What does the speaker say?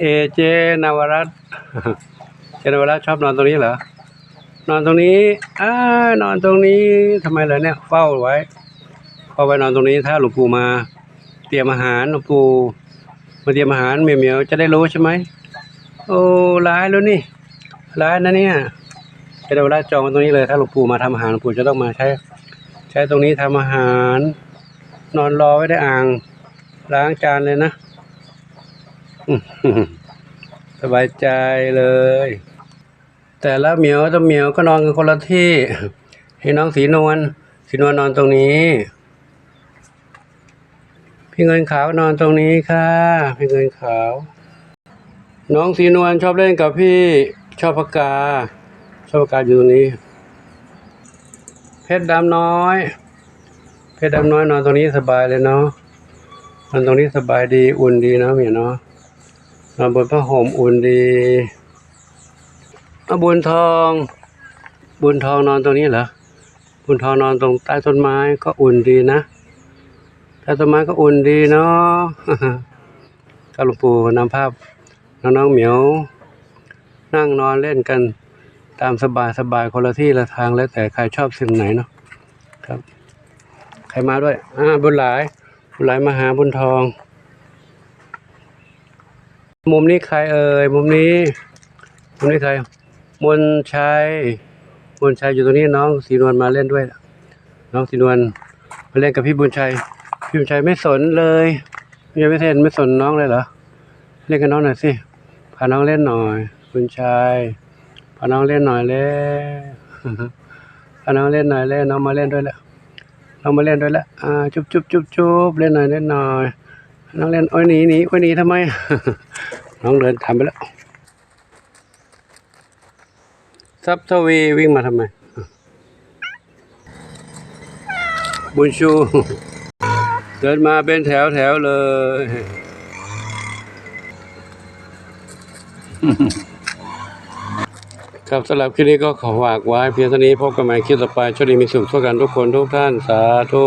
เอเจนวรัตเจนวรัตชอบนอนตรงนี้เหรอ นอนตรงนี้อ้านอนตรงนี้ทำไมเหรอเนี่ย เฝ้าไว้เฝ้าไว้นอนตรงนี้ ถ้าหลวงปู่มา เตรียมอาหารหลวงปู่มาเตรียมอาหารเหมียวเมียวๆจะได้รู้ใช่ไหมโอ้ร้ายแล้วนี่ ร้ายนะเนี่ยเจนวรัตจองตรงนี้เลย ถ้าหลวงปู่มาทำอาหารหลวงปู่จะต้องมาใช้ ใช้ตรงนี้ทำอาหาร นอนรอไว้ได้อ่าง ล้างจานเลยนะ สบายใจเลย แต่ละเหมียวตัวเหมียวก็นอนกันคนละที่ ให้น้องสีนวลสีนวลนอนตรงนี้ พี่เงินขาวนอนตรงนี้ค่ะ พี่เงินขาว น้องสีนวลชอบเล่นกับพี่ชอบปากกา ชอบปากกาอยู่ตรงนี้ เพชรดำน้อย เพชรดำน้อยนอนตรงนี้สบายเลยเนาะนอนตรงนี้สบายดีอุ่นดีเนาะเหมียวเนาะ นอนบนผ้าห่มอุ่นดีอาบุญทอง บุญทองนอนตรงนี้เหรอ บุญทองนอนตรงใต้ต้นไม้ก็อุ่นดีนะใต้ต้นไม้ก็อุ่นดีเนาะก็หลวงปู่นำภาพน้องๆเหมียว นั่งนอนเล่นกันตามสบายสบายคนละที่ละทางแล้วแต่ใครชอบสิ่งไหนเนาะครับ ใครมาด้วย อ่าบุญหลาย บุญหลายมาหาบุญทอง มุมนี้ใครเอ่ยมุมนี้ มุมนี้ใคร มนชัยมนชัยอยู่ตรงนี้น้องสีนวลมาเล่นด้วย น้องสีนวลมาเล่นกับพี่บุญชัย พี่บุญชัยไม่สนเลยยังไม่เห็นไม่สนน้องเลยเหรอเล่นกับน้องหน่อยสิพาน้องเล่นหน่อย บุญชัยพาน้องเล่นหน่อยเล่พาน้องเล่นหน่อยเล่นน้องมาเล่นด้วยแล้วน้องมาเล่นด้วยแล้วอ่าจุ๊บจุ๊บจุ๊บจุ๊บเล่นหน่อยเล่นหน่อย น้องเล่นโอ้ยหนีหนีโอ้ยหนีทำไม น้องเดินทำไปแล้วซับทวีวิ่งมาทำไม บุญชู เดินมาเป็นแถวแถวเลย ครับสำหรับคลิปนี้ก็ขอฝากไว้เพียงเท่านี้พบกันใหม่คลิปต่อไปโชคดีมีสุขทั่วกันทุกคนทุกท่านสาธุ